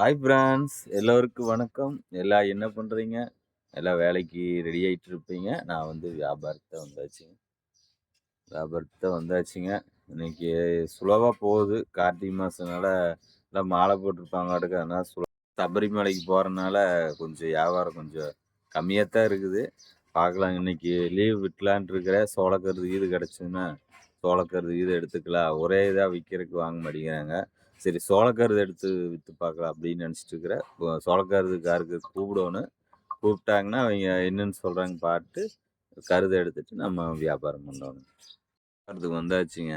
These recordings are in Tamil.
ஹாய் பிரான்ஸ் எல்லோருக்கும் வணக்கம். எல்லாம் என்ன பண்ணுறீங்க எல்லாம் வேலைக்கு ரெடி ஆகிட்டு இருப்பீங்க நான் வந்து வியாபாரத்தை வந்தாச்சுங்க வியாபாரத்தை வந்தாச்சுங்க. இன்னைக்கு சுலவாக போகுது. கார்த்திகை மாதனால எல்லாம் மாலை போட்டிருப்பாங்க. அடுக்கு அதனால் சுல சபரிமலைக்கு போகிறனால கொஞ்சம் வியாபாரம் கொஞ்சம் கம்மியாக தான் இருக்குது. பார்க்கலாம். இன்னைக்கு லீவ் விட்டலான் இருக்கிற சோளக்கருது இது கிடச்சதுன்னா சோளக்கருது இது எடுத்துக்கலாம். ஒரே இதாக விற்கிறதுக்கு வாங்க மாட்டேங்கிறாங்க. சரி சோளக்கருது எடுத்து விற்று பார்க்கலாம் அப்படின்னு நினச்சிட்டு இருக்கிறேன் சோளக்கருதுக்காருக்கு கூப்பிடணும் கூப்பிட்டாங்கன்னா அவங்க என்னென்னு சொல்கிறாங்க பார்த்து கருதை எடுத்துட்டு நம்ம வியாபாரம் பண்ணணும். கருது வந்தாச்சுங்க.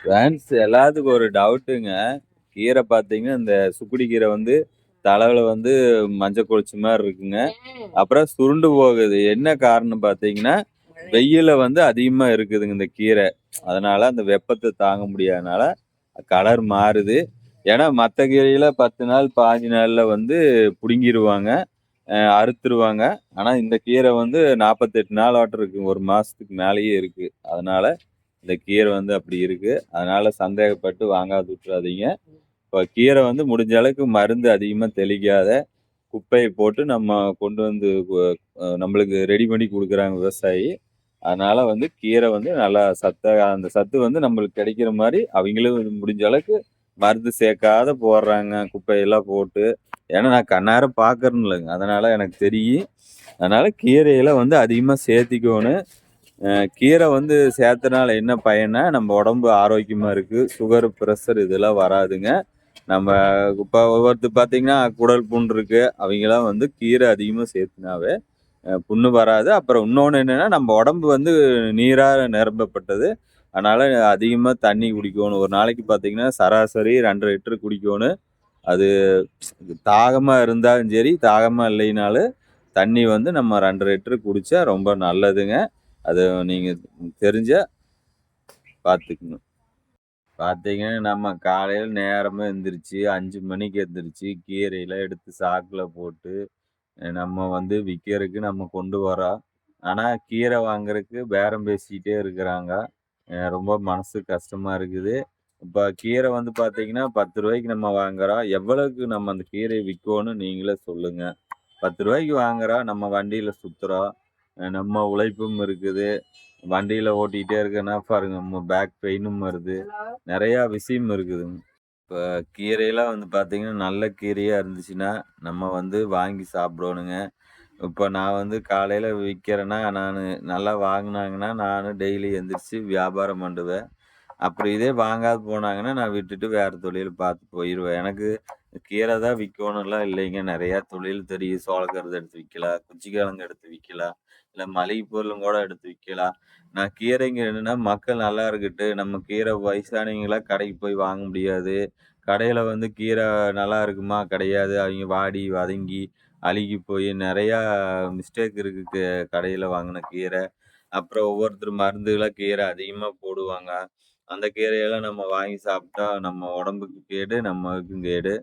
ஃப்ரெண்ட்ஸ் எல்லாத்துக்கும் ஒரு டவுட்டுங்க கீரை பார்த்தீங்கன்னா இந்த சுக்குடி கீரை வந்து தலைவில் வந்து மஞ்சள் குளிச்ச மாதிரி இருக்குங்க. அப்புறம் சுருண்டு போகுது. என்ன காரணம் பார்த்தீங்கன்னா வெயில வந்து அதிகமாக இருக்குதுங்க இந்த கீரை. அதனால அந்த வெப்பத்தை தாங்க முடியாதனால கலர் மாறுது. ஏன்னா மற்ற கீரையில் பத்து நாள் பாஞ்சு நாளில் வந்து பிடுங்கிடுவாங்க அறுத்துருவாங்க. ஆனால் இந்த கீரை வந்து நாற்பத்தெட்டு நாள் ஆட்டம் இருக்குது ஒரு மாதத்துக்கு மேலேயே இருக்குது அதனால் இந்த கீரை வந்து அப்படி இருக்குது அதனால் சந்தேகப்பட்டு வாங்காது விட்டுறாதீங்க. இப்போ கீரை வந்து முடிஞ்ச அளவுக்கு மருந்து அதிகமாக தெளிக்காத குப்பையை போட்டு நம்ம கொண்டு வந்து நம்மளுக்கு ரெடி பண்ணி கொடுக்குறாங்க விவசாயி. அதனால வந்து கீரை வந்து நல்லா சத்த அந்த சத்து வந்து நம்மளுக்கு கிடைக்கிற மாதிரி அவங்களும் முடிஞ்ச அளவுக்கு மருந்து சேர்க்காத போடுறாங்க குப்பையெல்லாம் போட்டு. ஏன்னா நான் கண்ணார பார்க்கறேன்னு இல்லைங்க அதனால் எனக்கு தெரியும். அதனால் கீரையெல்லாம் வந்து அதிகமாக சேர்த்திக்கணும் கீரை வந்து சேர்த்தனால என்ன பயனா நம்ம உடம்பு ஆரோக்கியமாக இருக்குது சுகர் ப்ரெஷர் இதெல்லாம் வராதுங்க. நம்ம இப்போ ஒவ்வொருத்தர் பார்த்திங்கன்னா குடல் புண் இருக்குது அவங்களாம் வந்து கீரை அதிகமாக சேர்த்துனாவே புண்ணு வராது. அப்புறம் இன்னொன்று என்னென்னா நம்ம உடம்பு வந்து நீராக நிரம்பப்பட்டது. அதனால் அதிகமாக தண்ணி குடிக்கணும். ஒரு நாளைக்கு பார்த்தீங்கன்னா சராசரி ரெண்டரை லிட்டரு குடிக்கணும். அது தாகமாக இருந்தாலும் சரி தாகமாக இல்லைனாலும் தண்ணி வந்து நம்ம ரெண்டரை லிட்டரு குடித்தா ரொம்ப நல்லதுங்க. அது நீங்கள் தெரிஞ்ச பார்த்துக்கணும் பார்த்தீங்கன்னா நம்ம காலையில் நேரமாக எந்திரிச்சு அஞ்சு மணிக்கு எந்திரிச்சு கீரையில் எடுத்து சாக்கில் போட்டு நம்ம வந்து விற்கிறதுக்கு நம்ம கொண்டு வரோம் ஆனால் கீரை வாங்குறதுக்கு பேரம் பேசிக்கிட்டே இருக்கிறாங்க. ரொம்ப மனசு கஷ்டமாக இருக்குது. இப்போ கீரை வந்து பார்த்தீங்கன்னா பத்து ரூபாய்க்கு நம்ம வாங்குறோம் எவ்வளோக்கு நம்ம அந்த கீரையை விற்கணும்னு நீங்களே சொல்லுங்கள் பத்து ரூபாய்க்கு வாங்குறோம் நம்ம வண்டியில் சுற்றுறோம் நம்ம உழைப்பும் இருக்குது. வண்டியில் ஓட்டிகிட்டே இருக்கேன்னா பாருங்க நம்ம பேக் பெயினும் வருது. நிறையா விஷயம் இருக்குதுங்க. இப்போ கீரையெல்லாம் வந்து பார்த்தீங்கன்னா நல்ல கீரையாக இருந்துச்சுன்னா நம்ம வந்து வாங்கி சாப்பிடணுங்க. இப்போ நான் வந்து காலையில் விற்கிறேன்னா நான் நல்லா வாங்கினாங்கன்னா நான் டெய்லி எந்திரிச்சு வியாபாரம் பண்ணுவேன். அப்புறம் இதே வாங்காது போனாங்கன்னா நான் விட்டுட்டு வேறு தொழில் பார்த்து போயிடுவேன் எனக்கு கீரை தான் விற்கணும்லாம் இல்லைங்க. நிறையா தொழில் தெரியும். சோளக்கருது எடுத்து விற்கலாம். குச்சிக்கிழங்கு எடுத்து விற்கலாம். இல்லை மளிகை பொருளும் கூட எடுத்து விற்கலாம். நான் கீரைங்க என்னென்னா மக்கள் நல்லா இருக்கட்டு நம்ம கீரை வயசானவங்களாம் கடைக்கு போய் வாங்க முடியாது. கடையில் வந்து கீரை நல்லா இருக்குமா? கிடையாது. அவங்க வாடி வதங்கி அழுகி போய் நிறையா மிஸ்டேக் இருக்குது கடையில் வாங்கின கீரை. அப்புறம் ஒவ்வொருத்தர் மருந்துகளாக கீரை அதிகமாக போடுவாங்க. அந்த கீரையெல்லாம் நம்ம வாங்கி சாப்பிட்டா நம்ம உடம்புக்கு கேடு நம்மளுக்கும் கேடு.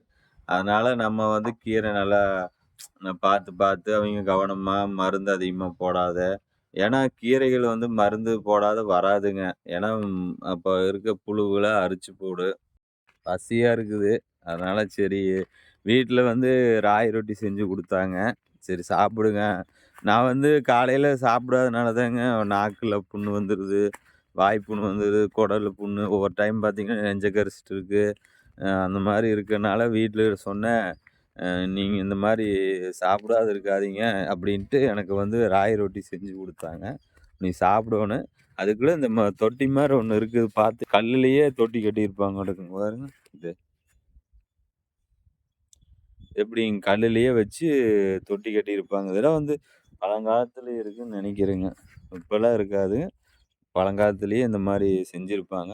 அதனால் நம்ம வந்து கீரை நல்லா பார்த்து பார்த்து அவங்க கவனமாக மருந்து அதிகமாக போடாத. ஏன்னா கீரைகள் வந்து மருந்து போடாத வராதுங்க. ஏன்னா அப்போ இருக்க புழுவுகளை அரிச்சு போடு. பசியாக இருக்குது. அதனால் சரி வீட்டில் வந்து ராகி ரொட்டி செஞ்சு கொடுத்தாங்க. சரி சாப்பிடுங்க. நான் வந்து காலையில் சாப்பிடாதனால தாங்க நாக்கில் புண்ணு வந்துடுது வாய் புண்ணு வந்துடுது குடல் புண்ணு. ஒவ்வொரு டைம் பார்த்திங்கன்னா நெஞ்ச கரிச்சிட்டு இருக்குது அந்த மாதிரி இருக்கனால வீட்டில் சொன்னேன். நீங்கள் இந்த மாதிரி சாப்பிடாது இருக்காதீங்க அப்படின்ட்டு எனக்கு வந்து ராய் ரொட்டி செஞ்சு கொடுத்தாங்க. நீ சாப்பிடணும். அதுக்குள்ளே இந்த ம தொட்டி மாதிரி ஒன்று இருக்குது. பார்த்து கல்லுலேயே தொட்டி கட்டியிருப்பாங்க பாருங்க. இது எப்படி கல்லுலேயே வச்சு தொட்டி கட்டியிருப்பாங்க. இதெல்லாம் வந்து பழங்காலத்துல இருக்குதுன்னு நினைக்கிறேங்க. இப்போல்லாம் இருக்காது. பழங்காலத்துலேயே இந்த மாதிரி செஞ்சுருப்பாங்க.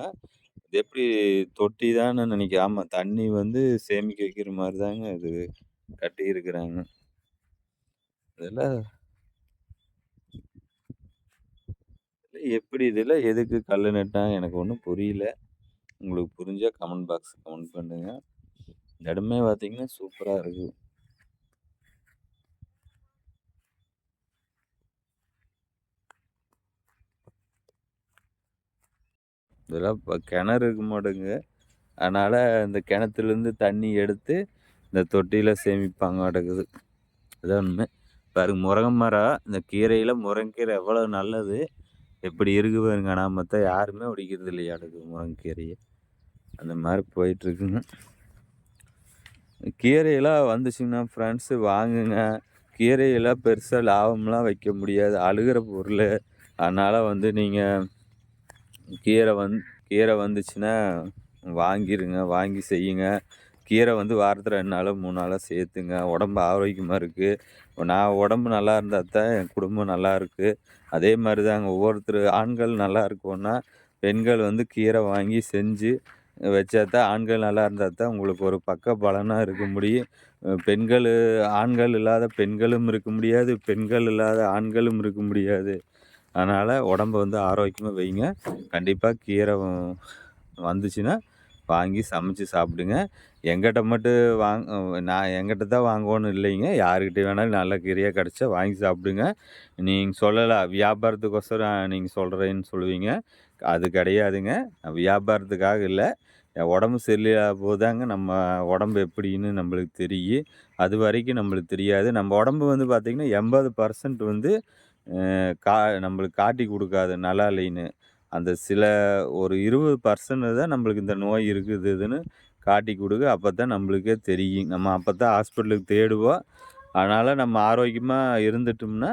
இது எப்படி தொட்டி தான்னு நினைக்கிறேன் ஆமாம் தண்ணி வந்து சேமிக்க வைக்கிற மாதிரி தாங்க இது கட்டியிருக்கிறாங்க இதெல்லாம் எப்படி இதெல்லாம் எதுக்கு கல் நட்டாங்க எனக்கு ஒன்றும் புரியல. உங்களுக்கு புரிஞ்சால் கமெண்ட் பாக்ஸ் கமெண்ட் பண்ணுங்க. இந்த இடமே பார்த்தீங்கன்னா சூப்பராக இருக்குது இதெல்லாம் இப்போ கிணறு இருக்க மாட்டேங்க அதனால் இந்த கிணத்துலேருந்து தண்ணி எடுத்து இந்த தொட்டியில் சேமிப்பாங்க மாட்டேங்குது அதான் உண்மை. பாருங்க முருங்கை மரம் இந்த கீரையில் முருங்கைக்கீரை எவ்வளோ நல்லது. எப்படி இருக்கு பாருங்க ஆனால் மற்ற யாருமே ஒடிக்கிறது இல்லையாடுக்கு முருங்கைக்கீரையை. அந்த மாதிரி போயிட்டுருக்குங்க. கீரையெல்லாம் வந்துச்சுங்கன்னா ஃப்ரெண்ட்ஸு வாங்குங்க. கீரையெல்லாம் பெருசாக லாபம்லாம் வைக்க முடியாது. அழுகிற பொருள். அதனால் வந்து நீங்கள் கீரை வந் கீரை வந்துச்சுன்னா வாங்கிடுங்க வாங்கி செய்யுங்க. கீரை வந்து வாரத்தில் ரெண்டு நாளோ மூணு நாளோ சேர்த்துங்க. உடம்பு ஆரோக்கியமாக இருக்குது நான் உடம்பு நல்லா இருந்தால் தான் என் குடும்பம் நல்லா இருக்குது அதே மாதிரி தாங்க ஒவ்வொருத்தர் ஆண்கள் நல்லா இருக்கோன்னா பெண்கள் வந்து கீரை வாங்கி செஞ்சு வச்சா தான் ஆண்கள் நல்லா இருந்தால் தான் உங்களுக்கு ஒரு பக்க பலனாக இருக்க முடியும். பெண்கள் ஆண்கள் இல்லாத பெண்களும் இருக்க முடியாது. பெண்கள் இல்லாத ஆண்களும் இருக்க முடியாது. அதனால் உடம்பை வந்து ஆரோக்கியமாக வைங்க. கண்டிப்பாக கீரை வந்துச்சுன்னா வாங்கி சமைச்சு சாப்பிடுங்க. எங்கிட்ட மட்டும் வாங்க நான் எங்கிட்ட தான் வாங்கணும் இல்லைங்க. யாருக்கிட்ட வேணாலும் நல்ல கீரையாக கிடச்சா வாங்கி சாப்பிடுங்க. நீங்கள் சொல்லலாம் வியாபாரத்துக்கோசரம் நீங்கள் சொல்கிறேன்னு சொல்லுவீங்க. அது கிடையாதுங்க. வியாபாரத்துக்காக இல்லை. உடம்பு சரியில்லாத போதாங்க நம்ம உடம்பு எப்படின்னு நம்மளுக்கு தெரியும். அது வரைக்கும் நம்மளுக்கு தெரியாது. நம்ம உடம்பு வந்து பார்த்திங்கன்னா எண்பது பர்சன்ட் வந்து கா நம்மளுக்கு காட்டி கொடுக்காது நல்லா இல்லைன்னு. அந்த சில ஒரு இருபது பர்சன்ட் தான் நம்மளுக்கு இந்த நோய் இருக்குதுன்னு காட்டி கொடுக்க அப்போ தான் நம்மளுக்கே தெரியும். நம்ம அப்போ தான் ஹாஸ்பிட்டலுக்கு தேடுவோம். அதனால் நம்ம ஆரோக்கியமாக இருந்துட்டோம்னா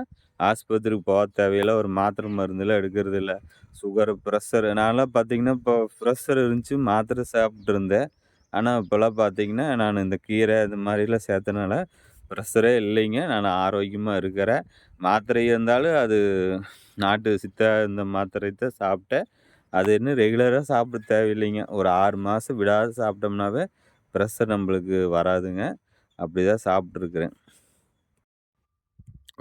ஆஸ்பத்திரிக்கு போக தேவையில்லை ஒரு மாத்திரை மருந்துலாம் எடுக்கிறது இல்லை. சுகர் ப்ரெஷர் நான்லாம் பார்த்தீங்கன்னா இப்போ ப்ரெஷர் இருந்துச்சு மாத்திரை சாப்பிட்ருந்தேன் ஆனால் இப்போல்லாம் பார்த்தீங்கன்னா நான் இந்த கீரை இந்த மாதிரிலாம் சேர்த்தனால ப்ரெஷரே இல்லைங்க. நான் ஆரோக்கியமாக இருக்கிறேன். மாத்திரை இருந்தாலும் அது நாட்டு சித்தா இந்த மாத்திரை தான் சாப்பிட்டேன். அது இன்னும் ரெகுலராக சாப்பிட தேவையில்லைங்க. ஒரு ஆறு மாதம் விடாது சாப்பிட்டோம்னாவே ப்ரெஷர் நம்மளுக்கு வராதுங்க. அப்படி தான் சாப்பிட்ருக்குறேன்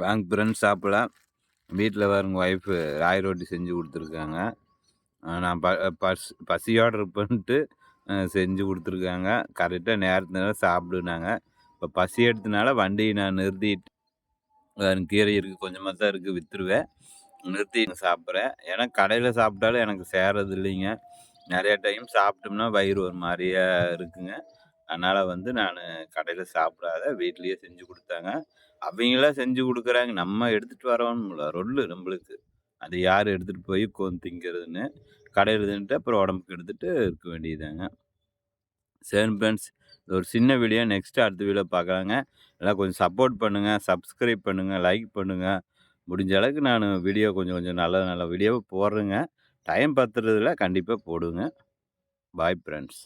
வாங்க ஃப்ரெண்ட்ஸ் சாப்பிடலாம் வீட்டில் பாருங்க ஒய்ஃபு ராய் ரொட்டி செஞ்சு கொடுத்துருக்காங்க. நான் ப பஸ் பசியோடு இருப்பேன்ட்டு செஞ்சு கொடுத்துருக்காங்க. கரெக்டாக நேரத்தினால சாப்பிடுனாங்க. இப்போ பசி எடுத்தனால வண்டியை நான் நிறுத்திட்டு கீரை இருக்குது கொஞ்சமாக தான் இருக்குது விற்றுருவேன் நிறுத்தி சாப்பிட்றேன். ஏன்னா கடையில் சாப்பிட்டாலும் எனக்கு சேரது இல்லைங்க. நிறையா டைம் சாப்பிட்டோம்னா வயிறு ஒரு மாதிரியா இருக்குங்க. அதனால் வந்து நான் கடையில் சாப்பிடாத வீட்லேயே செஞ்சு கொடுத்தாங்க. அவங்களாம் செஞ்சு கொடுக்குறாங்க. நம்ம எடுத்துகிட்டு வரணும்ல ரொல்லு நம்மளுக்கு. அது யார் எடுத்துகிட்டு போய் உட்காந்து திங்கிறதுன்னு. கடையில் தின்ட்டு அப்புறம் உடம்புக்கு எடுத்துகிட்டு இருக்க வேண்டியதாங்க சரி ஃப்ரெண்ட்ஸ் ஒரு சின்ன வீடியோ நெக்ஸ்ட்டு அடுத்த வீடியோ பார்க்கலாங்க. எல்லாம் கொஞ்சம் சப்போர்ட் பண்ணுங்கள் சப்ஸ்கிரைப் பண்ணுங்கள் லைக் பண்ணுங்கள் முடிஞ்ச அளவுக்கு நான் வீடியோ கொஞ்சம் கொஞ்சம் நல்ல நல்ல வீடியோவை போடுறேங்க. டைம் பத்துறதுல கண்டிப்பாக போடுங்க. Bye friends